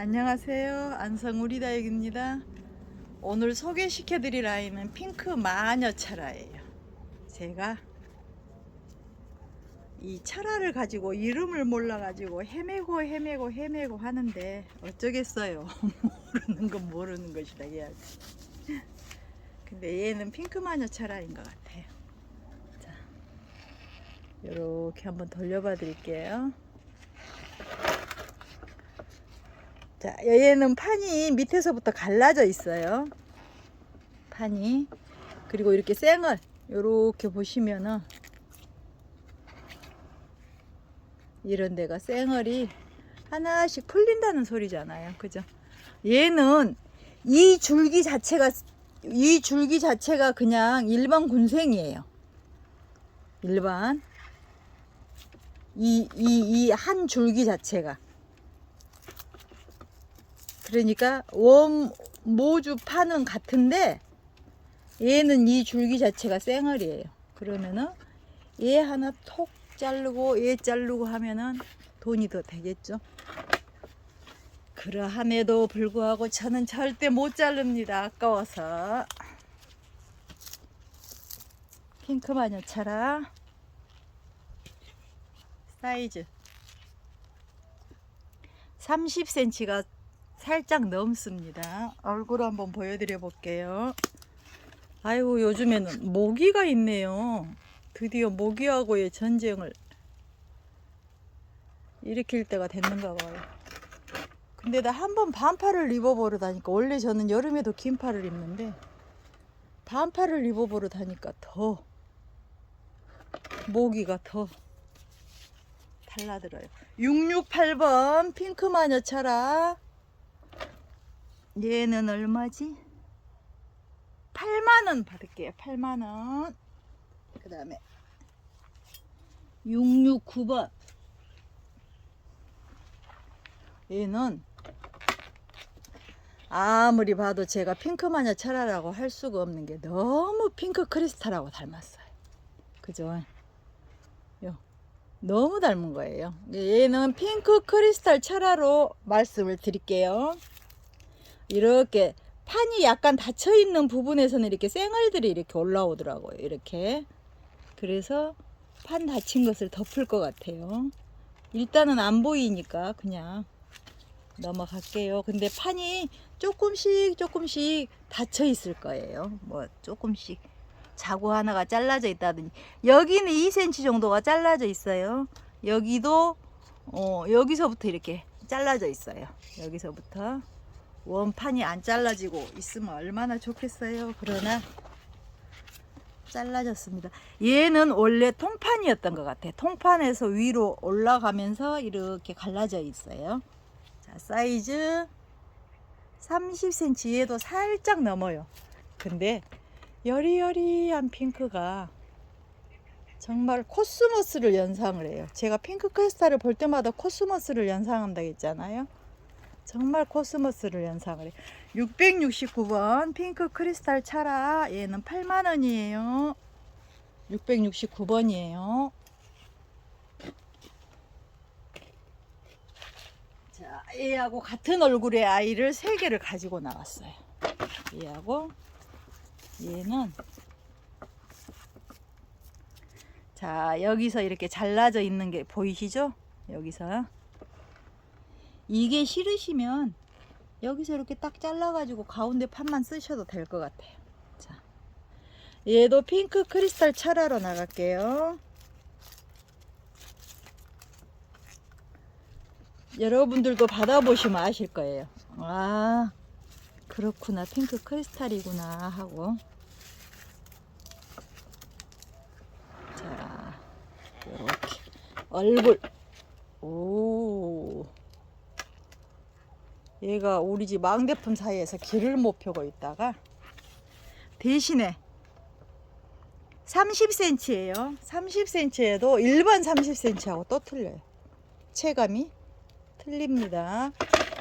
안녕하세요. 안성우리다육입니다. 오늘 소개시켜드릴 아이는 핑크 마녀 철화예요. 제가 이 철화를 가지고 이름을 몰라가지고 헤매고 헤매고 헤매고 하는데 어쩌겠어요. 모르는 건 모르는 것이다 해야지. 근데 얘는 핑크 마녀 철화인 것 같아요. 자, 이렇게 한번 돌려봐 드릴게요. 자, 얘는 판이 밑에서부터 갈라져 있어요. 판이. 그리고 이렇게 쌩얼, 요렇게 보시면은, 이런 데가 쌩얼이 하나씩 풀린다는 소리잖아요. 그죠? 얘는 이 줄기 자체가, 이 줄기 자체가 그냥 일반 군생이에요. 일반. 이, 이, 이 한 줄기 자체가. 그러니까 원 모주 파는 같은데 얘는 이 줄기 자체가 쌩얼이에요. 그러면은 얘 하나 톡 자르고 얘 자르고 하면은 돈이 더 되겠죠. 그러함에도 불구하고 저는 절대 못 자릅니다. 아까워서. 핑크 마녀차라 사이즈 30cm가 살짝 넘습니다. 얼굴 한번 보여드려 볼게요. 아이고 요즘에는 모기가 있네요. 드디어 모기하고의 전쟁을 일으킬 때가 됐는가 봐요. 근데 나 한 번 반팔을 입어버릇하니까 원래 저는 여름에도 긴 팔을 입는데 반팔을 입어버릇하니까 더 모기가 더 달라들어요. 668번 핑크마녀 차라 얘는 얼마지? 8만원 받을게요. 8만원. 그 다음에 669번. 얘는 아무리 봐도 제가 핑크마녀 철화라고 할 수가 없는 게 너무 핑크 크리스탈하고 닮았어요. 그죠? 요. 너무 닮은 거예요. 얘는 핑크 크리스탈 철화로 말씀을 드릴게요. 이렇게 판이 약간 닫혀 있는 부분에서는 이렇게 쌩얼들이 이렇게 올라오더라고요. 이렇게. 그래서 판 닫힌 것을 덮을 것 같아요. 일단은 안 보이니까 그냥 넘어갈게요. 근데 판이 조금씩 조금씩 닫혀 있을 거예요. 뭐 조금씩 자구 하나가 잘라져 있다든지 여기는 2cm 정도가 잘라져 있어요. 여기도 어, 여기서부터 이렇게 잘라져 있어요. 여기서부터 원판이 안 잘라지고 있으면 얼마나 좋겠어요. 그러나 잘라졌습니다. 얘는 원래 통판이었던 것 같아. 통판에서 위로 올라가면서 이렇게 갈라져 있어요. 자, 사이즈 30cm 얘도 살짝 넘어요. 근데 여리여리한 핑크가 정말 코스모스를 연상을 해요. 제가 핑크 크리스탈을 볼 때마다 코스모스를 연상한다 했잖아요. 정말 코스모스를 연상을 해. 669번 핑크 크리스탈 차라 얘는 8만 원이에요. 669번이에요. 자, 얘하고 같은 얼굴의 아이를 세 개를 가지고 나왔어요. 얘하고 얘는 자, 여기서 이렇게 잘라져 있는 게 보이시죠? 여기서 이게 싫으시면 여기서 이렇게 딱 잘라가지고 가운데 판만 쓰셔도 될 것 같아요. 자, 얘도 핑크 크리스탈 철화로 나갈게요. 여러분들도 받아보시면 아실 거예요. 아, 그렇구나. 핑크 크리스탈이구나 하고. 자, 이렇게 얼굴. 오. 얘가 우리 집 망대품 사이에서 길을 못 펴고 있다가 대신에 30cm예요. 30cm에도 일반 30cm하고 또 틀려요. 체감이 틀립니다.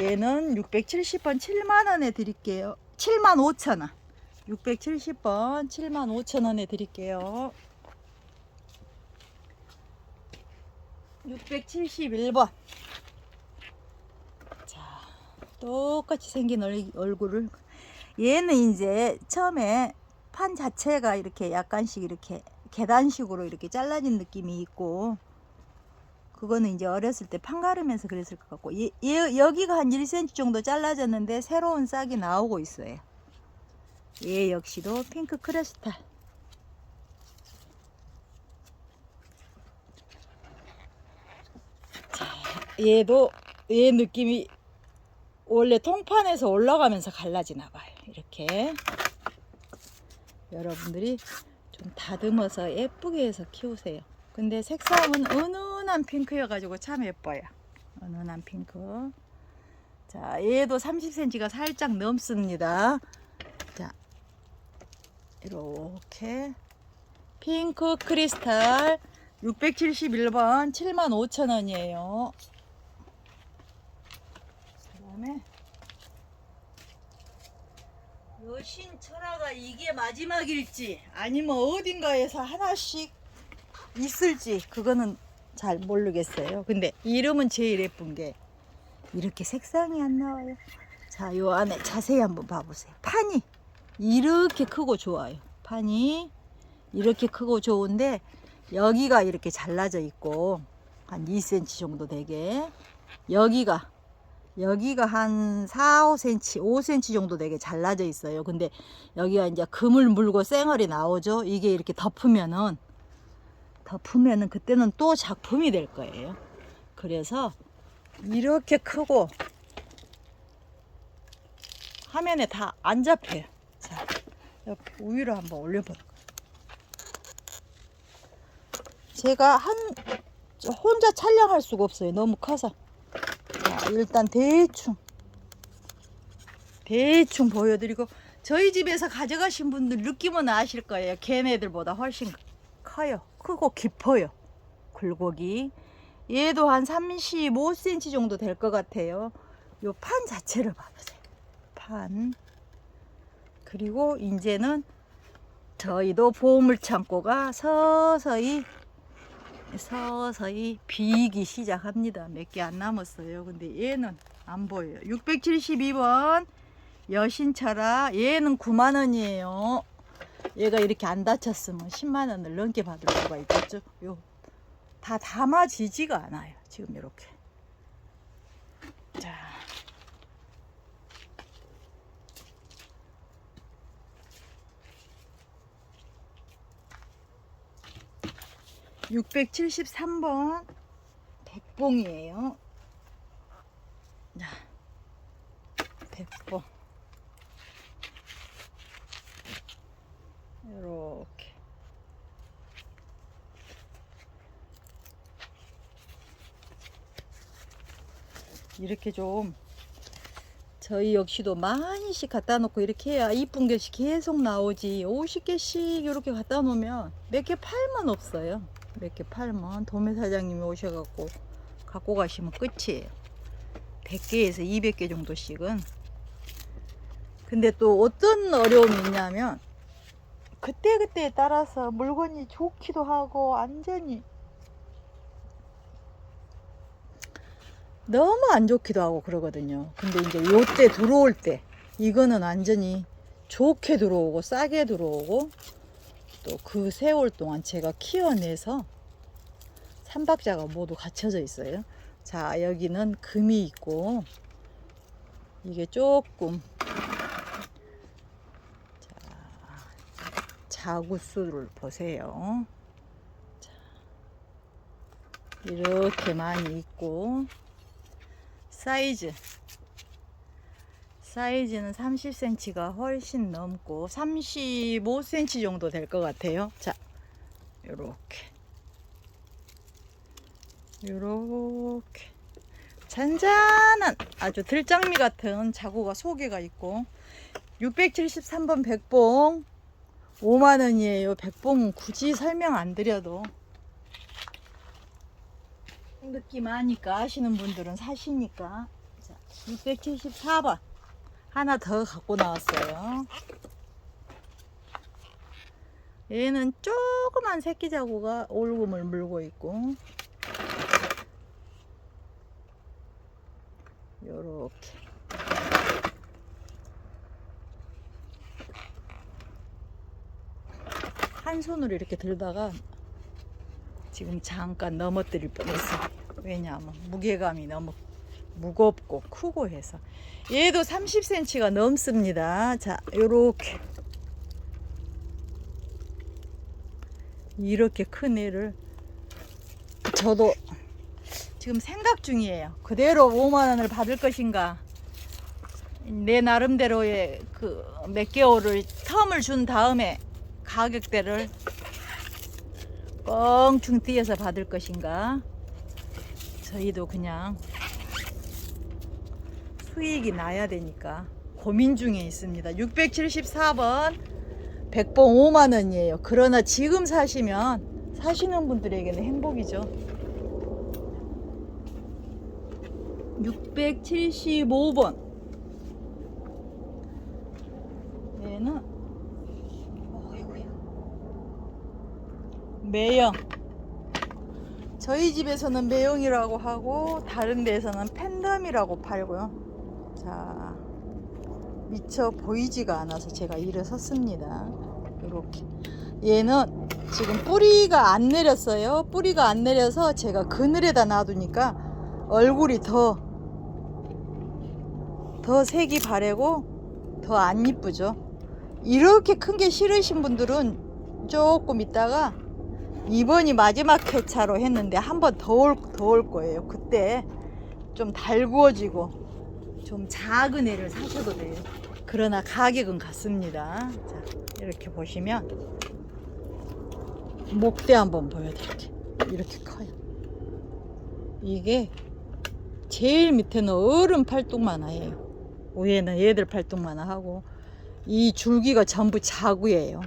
얘는 670번 7만 원에 드릴게요. 7만 5천 원. 670번 7만 5천 원에 드릴게요. 671번. 자, 똑같이 생긴 얼, 얼굴을. 얘는 이제 처음에 판 자체가 이렇게 약간씩 이렇게 계단식으로 이렇게 잘라진 느낌이 있고 그거는 이제 어렸을 때 판가르면서 그랬을 것 같고 얘, 얘 여기가 한 1cm 정도 잘라졌는데 새로운 싹이 나오고 있어요. 얘 역시도 핑크 자, 얘도 얘 느낌이 원래 통판에서 올라가면서 갈라지나 봐요. 이렇게 여러분들이 좀 다듬어서 예쁘게 해서 키우세요. 근데 색상은 은은한 핑크여가지고 참 예뻐요. 은은한 핑크. 자, 얘도 30cm가 살짝 넘습니다. 자, 이렇게 핑크 크리스탈 671번 75,000원이에요. 그다음에 여신 철화가 이게 마지막일지 아니면 어딘가에서 하나씩 있을지 그거는 잘 모르겠어요. 근데 이름은 제일 예쁜 게 이렇게 색상이 안 나와요. 자, 요 안에 자세히 한번 봐보세요. 판이 이렇게 크고 좋아요. 판이 이렇게 크고 좋은데 여기가 이렇게 잘라져 있고 한 2cm 정도 되게 여기가 여기가 한 4, 5cm, 5cm 정도 되게 잘라져 있어요. 근데 여기가 이제 금을 물고 쌩얼이 나오죠. 이게 이렇게 덮으면은 덮으면은 그때는 또 작품이 될 거예요. 그래서 이렇게 크고 화면에 다 안 잡혀요. 자, 옆에 위로 한번 거예요. 제가 한저 혼자 촬영할 수가 없어요. 너무 커서. 자, 일단 대충 대충 보여드리고 저희 집에서 가져가신 분들 느낌은 아실 거예요. 걔네들보다 훨씬 커요. 크고 깊어요. 굴곡이. 얘도 한 35cm 정도 될 것 같아요. 요 판 자체를 봐보세요. 판. 그리고 이제는 저희도 보물 창고가 서서히 서서히 비기 시작합니다. 몇 개 안 남았어요. 근데 얘는 안 보여요. 672번 여신철아 얘는 9만 원이에요. 얘가 이렇게 안 다쳤으면 10만 원을 넘게 받을 수가 있겠죠. 요. 다 담아지지가 않아요. 지금 이렇게. 자. (673번) 백봉이에요. 자, 백봉. 이렇게. 이렇게 좀 저희 역시도 많이씩 갖다 놓고 이렇게 해야 이쁜 것이 계속 나오지. 50개씩 이렇게 갖다 놓으면 몇 개 팔면 없어요 몇 개 팔면 도매 사장님이 오셔갖고 갖고 가시면 끝이에요 100개에서 200개 정도씩은 근데 또 어떤 어려움이 있냐면 그때그때에 따라서 물건이 좋기도 하고 완전히 너무 안 좋기도 하고 그러거든요. 근데 이제 요때 들어올 때 이거는 완전히 좋게 들어오고 싸게 들어오고 또 그 세월 동안 제가 키워내서 삼박자가 모두 갖춰져 있어요. 자 여기는 금이 있고 이게 조금 자, 자구수를 보세요. 자, 이렇게 많이 있고 사이즈 사이즈는 30cm가 훨씬 넘고 35cm 정도 될 것 같아요. 자, 요렇게. 요렇게. 잔잔한 아주 들장미 같은 자구가 소개가 있고 673번 백봉 5만원이에요. 백봉은 굳이 설명 안 드려도. 느낌 아니까 아시는 분들은 사시니까. 자, 674번 하나 더 갖고 나왔어요. 얘는 조그만 새끼 자구가 올금을 물고 있고. 요렇게. 한 손으로 이렇게 들다가 지금 잠깐 넘어뜨릴 뻔했어. 왜냐하면 무게감이 너무 무겁고 크고 해서 얘도 30cm가 넘습니다. 자, 요렇게 이렇게 큰 애를 저도 지금 생각 중이에요. 그대로 5만 원을 받을 것인가? 내 나름대로의 그 몇 개월을 텀을 준 다음에 가격대를 뻥충 뛰어서 받을 것인가? 저희도 그냥 수익이 나야 되니까 고민 중에 있습니다. 674번 100번 5만 원이에요. 그러나 지금 사시면 사시는 분들에게는 행복이죠. 675번 얘는. 매형 저희 집에서는 매형이라고 하고 다른 데에서는 팬덤이라고 팔고요 자 미처 보이지가 않아서 제가 일어섰습니다. 이렇게. 얘는 지금 뿌리가 안 내렸어요. 뿌리가 안 내려서 제가 그늘에다 놔두니까 얼굴이 더 더 색이 바래고 더 안 이쁘죠. 이렇게 큰 게 싫으신 분들은 조금 있다가 이번이 마지막 회차로 했는데 한 번 더 올 더 올 거예요. 그때 좀 달구어지고 좀 작은 애를 사셔도 돼요. 그러나 가격은 같습니다. 자, 이렇게 보시면 목대 한번 보여드릴게요. 이렇게 커요. 이게 제일 밑에는 어른 팔뚝만하예요. 위에는 얘들 팔뚝만하 하고 이 줄기가 전부 자구예요.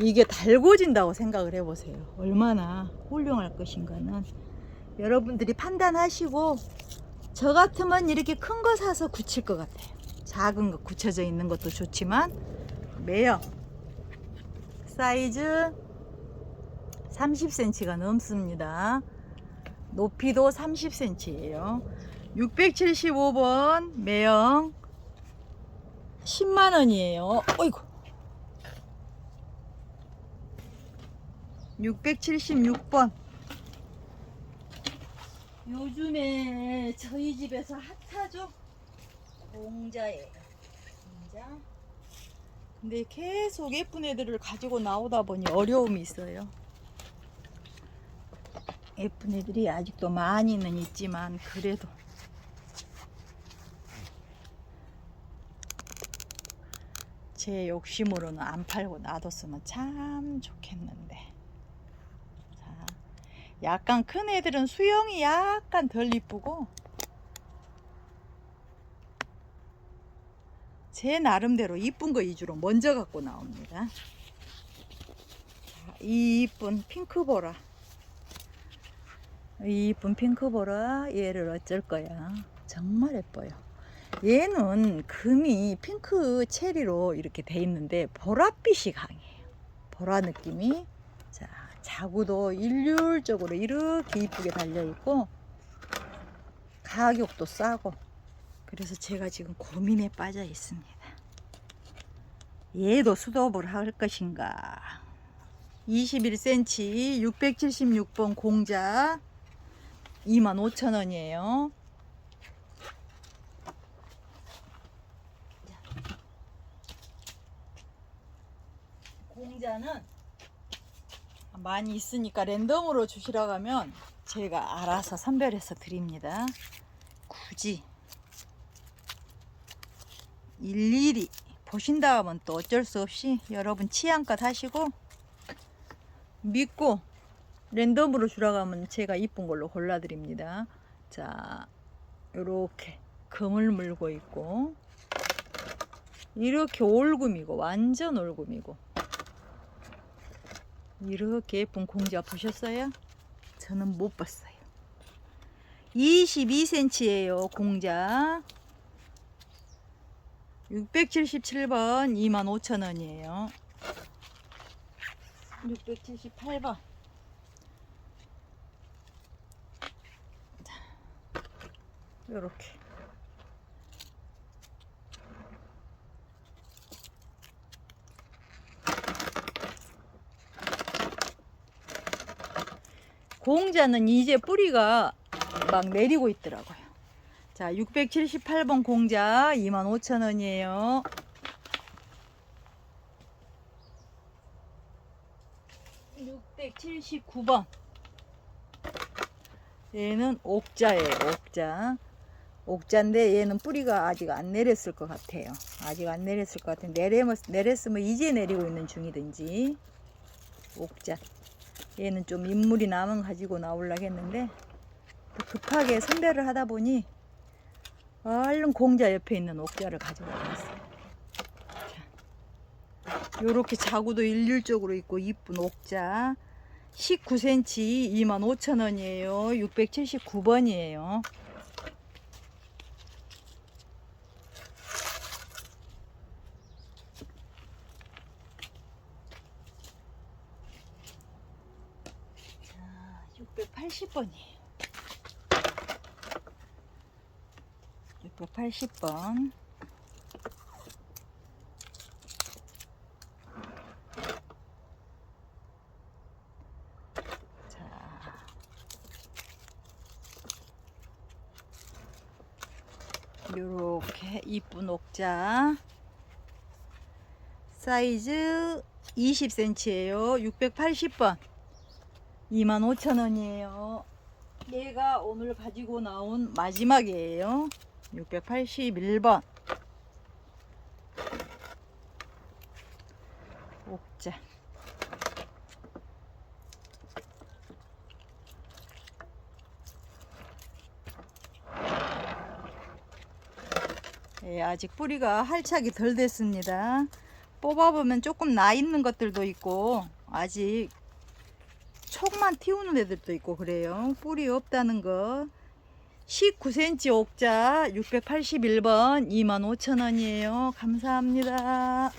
이게 달궈진다고 생각을 해보세요. 얼마나 훌륭할 것인가는 여러분들이 판단하시고 저 같으면 이렇게 큰 거 사서 굳힐 것 같아요. 작은 거 굳혀져 있는 것도 좋지만 매형 사이즈 30cm가 넘습니다. 높이도 30cm예요. 675번 매형 10만 원이에요. 어이구. 676번. 요즘에 저희 집에서 핫하죠? 공자예요. 공자. 근데 계속 예쁜 애들을 가지고 나오다 보니 어려움이 있어요. 예쁜 애들이 아직도 많이는 있지만 그래도 제 욕심으로는 안 팔고 놔뒀으면 참 좋겠는데. 자, 약간 큰 애들은 수영이 약간 덜 이쁘고 제 나름대로 이쁜 거 위주로 먼저 갖고 나옵니다. 자, 이 이쁜 핑크보라. 이 이쁜 핑크보라 얘를 어쩔 거야. 정말 예뻐요. 얘는 금이 핑크 체리로 이렇게 돼 있는데 보랏빛이 강해요. 보라 느낌이 자 자구도 일률적으로 이렇게 이쁘게 달려 있고 가격도 싸고 그래서 제가 지금 고민에 빠져 있습니다. 얘도 수도업을 할 것인가? 21cm 676번 공자 25,000원이에요. 공자는 많이 있으니까 랜덤으로 주시라고 하면 제가 알아서 선별해서 드립니다. 굳이 일일이 보신다 하면 또 어쩔 수 없이 여러분 취향껏 하시고 믿고 랜덤으로 주라고 하면 제가 이쁜 걸로 골라드립니다. 자, 요렇게 금을 물고 있고 이렇게 올금이고 완전 올금이고 이렇게 예쁜 공자 보셨어요? 저는 못 봤어요. 22cm예요, 공자. 677번 25,000원이에요. 678번. 요렇게. 공자는 이제 뿌리가 막 내리고 있더라고요. 자, 678번 공자 25,000원이에요. (679번) 얘는 옥자예요 옥자. 옥자인데 얘는 뿌리가 아직 안 내렸을 것 같아요. 아직 안 내렸을 것 같은데 내렸, 내렸으면 이제 내리고 있는 중이든지. 옥자 얘는 좀 인물이 남은 가지고 나오려고 했는데 또 급하게 선별을 하다 보니 얼른 공자 옆에 있는 옥자를 가져와봤어요. 요렇게 자구도 일률적으로 있고 이쁜 옥자 19cm 25,000원이에요. 679번이에요. 자, 680번이에요. 680번. 자. 요렇게 이쁜 옥자. 사이즈 20cm예요. 680번. 25,000원이에요. 얘가 오늘 가지고 나온 마지막이에요. 681번. 옥자. 예, 아직 뿌리가 활착이 덜 됐습니다. 뽑아보면 조금 나 있는 것들도 있고 아직 촉만 틔우는 애들도 있고 그래요. 뿌리 없다는 거. 19cm 옥자 681번 25,000원이에요. 감사합니다.